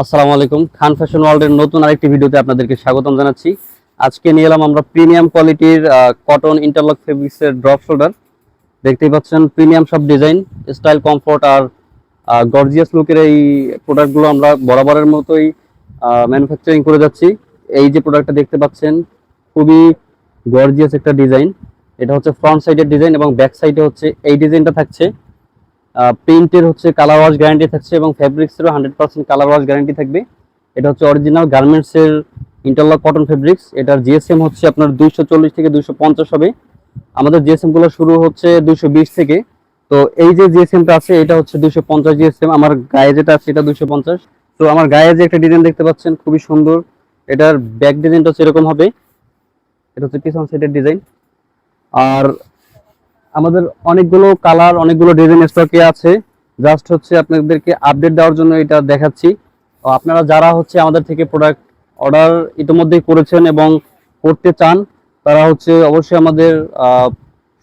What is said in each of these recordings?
আসসালামু আলাইকুম। খান ফ্যাশন ওয়ার্ল্ডের নতুন আরেকটি ভিডিওতে আপনাদেরকে স্বাগতম জানাচ্ছি। আজকে নিয়ে এলাম আমরা প্রিমিয়াম কোয়ালিটির কটন ইন্টারলক ফেব্রিক্সের ড্রপ শোল্ডার দেখতেই পাচ্ছেন প্রিমিয়াম সব ডিজাইন স্টাইল কমফোর্ট আর গর্জিয়াস লুকের এই প্রোডাক্টগুলো আমরা বরাবরের মতোই ম্যানুফ্যাকচারিং করে যাচ্ছি। এই যে প্রোডাক্টটা দেখতে পাচ্ছেন, খুবই গর্জিয়াস একটা ডিজাইন এটা হচ্ছে ফ্রন্ট সাইডের ডিজাইন এবং ব্যাক সাইডে হচ্ছে, এই ডিজাইনটা থাকছে। প্রিন্টের হচ্ছে কালার ওয়াশ গ্যারান্টি থাকছে এবং ফ্যাব্রিক্সেরও hundred percent colour wash guarantee থাকবে। এটা হচ্ছে অরিজিনাল গার্মেন্টসের ইন্টারলক কটন ফেব্রিক্স এটার জিএসএম হচ্ছে আপনার দুইশো চল্লিশ থেকে দুইশো পঞ্চাশ হবে। আমাদের জিএসএমগুলো শুরু হচ্ছে দুইশো বিশ থেকে। তো এই যে জিএসএমটা আছে, এটা হচ্ছে দুইশো পঞ্চাশ জিএসএম আমার গায়ে যেটা আছে এটা দুইশো পঞ্চাশ। তো আমার গায়ে যে একটা ডিজাইন দেখতে পাচ্ছেন, খুবই সুন্দর। এটার ব্যাক ডিজাইনটা হচ্ছে এরকম হবে। এটা হচ্ছে পিছন সাইডের ডিজাইন আর আমাদের অনেকগুলো কালার অনেকগুলো ডিজাইন স্টকে আছে। জাস্ট হচ্ছে আপনাদেরকে আপডেট দেওয়ার জন্য এটা দেখাচ্ছি। তো আপনারা যারা হচ্ছে আমাদের থেকে প্রোডাক্ট অর্ডার ইতিমধ্যেই করেছেন এবং করতে চান, তারা হচ্ছে অবশ্যই আমাদের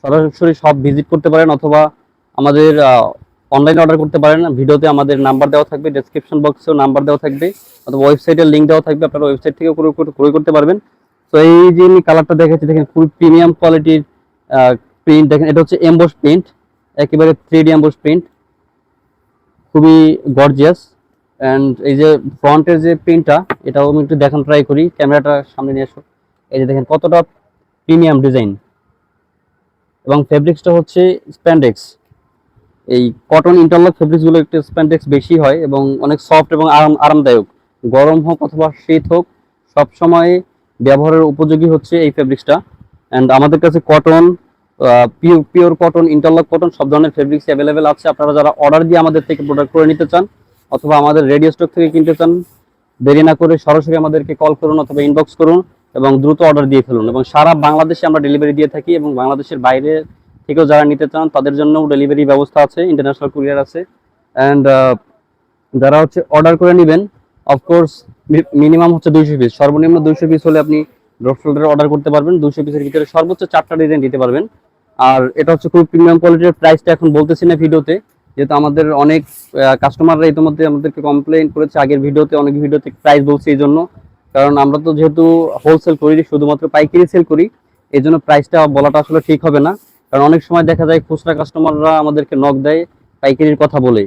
সরাসরি সব ভিজিট করতে পারেন অথবা আমাদের অনলাইনে অর্ডার করতে পারেন। ভিডিওতে আমাদের নাম্বার দেওয়া থাকবে ডেসক্রিপশন বক্সেও নাম্বার দেওয়া থাকবে, অথবা ওয়েবসাইটের লিঙ্ক দেওয়া থাকবে, আপনারা ওয়েবসাইট থেকে ক্রয় করতে- ক্রয় করতে পারবেন। তো এই যে আমি কালারটা দেখাচ্ছি, দেখেন খুবই প্রিমিয়াম কোয়ালিটির প্রিন্ট দেখেন এটা হচ্ছে এমবোস প্রিন্ট একেবারে থ্রি ডি এমবোস প্রিন্ট খুবই গর্জিয়াস অ্যান্ড এই যে ফ্রন্টের যে প্রিন্টটা এটাও আমি একটু দেখান ট্রাই করি, ক্যামেরাটা সামনে নিয়ে আসো। এই যে দেখেন কতটা প্রিমিয়াম ডিজাইন এবং ফেব্রিক্সটা হচ্ছে স্প্যান্ডেক্স এই কটন ইন্টারলক ফেব্রিক্সগুলো একটু স্প্যান্ডেক্স বেশি হয়, এবং অনেক সফট এবং আরাম, আরামদায়ক। গরম হোক অথবা শীত হোক, সবসময় ব্যবহারের উপযোগী হচ্ছে এই ফেব্রিক্সটা অ্যান্ড আমাদের কাছে cotton pure cotton interlock cotton সব ধরনের ফেব্রিক্স অ্যাভেলেবেল আছে। আপনারা যারা অর্ডার দিয়ে আমাদের থেকে প্রোডাক্ট করে নিতে চান, অথবা আমাদের রেডিও স্টক থেকে কিনতে চান, দেরি না করে সরাসরি আমাদেরকে কল করুন অথবা ইনবক্স করুন এবং দ্রুত অর্ডার দিয়ে ফেলুন। এবং সারা বাংলাদেশে আমরা ডেলিভারি দিয়ে থাকি এবং বাংলাদেশের বাইরে থেকেও যারা নিতে চান, তাদের জন্য ডেলিভারি ব্যবস্থা আছে ইন্টারন্যাশনাল কুরিয়ার আছে। অ্যান্ড যারা হচ্ছে অর্ডার করে নেবেন অফকোর্স মিনিমাম হচ্ছে দুইশো পিস সর্বনিম্ন দুইশো পিস হলে আপনি ড্রপ অর্ডার করতে পারবেন। দুইশো পিসের ভিতরে সর্বোচ্চ চারটা ডিজাইন দিতে পারবেন। আর এটা হচ্ছে খুব প্রিমিয়াম কোয়ালিটির প্রাইসটা এখন বলতেছি না ভিডিওতে, যেহেতু আমাদের অনেক কাস্টমাররা ইতিমধ্যে আমাদেরকে কমপ্লেইন করেছে, আগের ভিডিওতে, অনেক ভিডিওতে প্রাইস বলছি এই জন্য। কারণ আমরা তো যেহেতু হোলসেল করি, শুধুমাত্র পাইকারি সেল করি, এই জন্য প্রাইসটা বলাটা আসলে ঠিক হবে না। কারণ অনেক সময় দেখা যায় খুচরা কাস্টমাররা আমাদেরকে নক দেয় পাইকারির কথা বলে।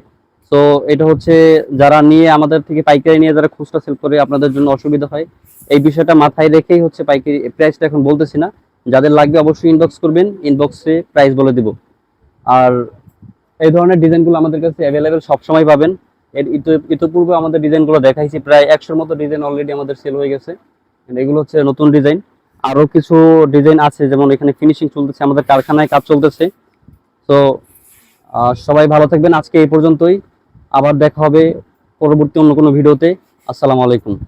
তো এটা হচ্ছে যারা নিয়ে আমাদের থেকে পাইকারি নিয়ে যারা খুচরা সেল করে, আপনাদের জন্য অসুবিধা হয়। এই বিষয়টা মাথায় রেখেই হচ্ছে পাইকারি প্রাইসটা এখন বলতেছি না। যাদের লাগবে অবশ্যই ইনবক্স করবেন ইনবক্সে প্রাইস বলে দিব। আর এই ধরনের ডিজাইনগুলো আমাদের কাছে অ্যাভেলেবেল সবসময় পাবেন। এর ইতো- ইতোপূর্বে আমাদের ডিজাইনগুলো দেখাইছি, প্রায় একশোর মতো ডিজাইন অলরেডি আমাদের সেল হয়ে গেছে। এগুলো হচ্ছে নতুন ডিজাইন আরও কিছু ডিজাইন আছে, যেমন এখানে ফিনিশিং চলতেছে, আমাদের কারখানায় কাজ চলতেছে। তো সবাই ভালো থাকবেন। আজকে এই পর্যন্তই। আবার দেখা হবে পরবর্তী অন্য কোনো ভিডিওতে। আসসালামু আলাইকুম।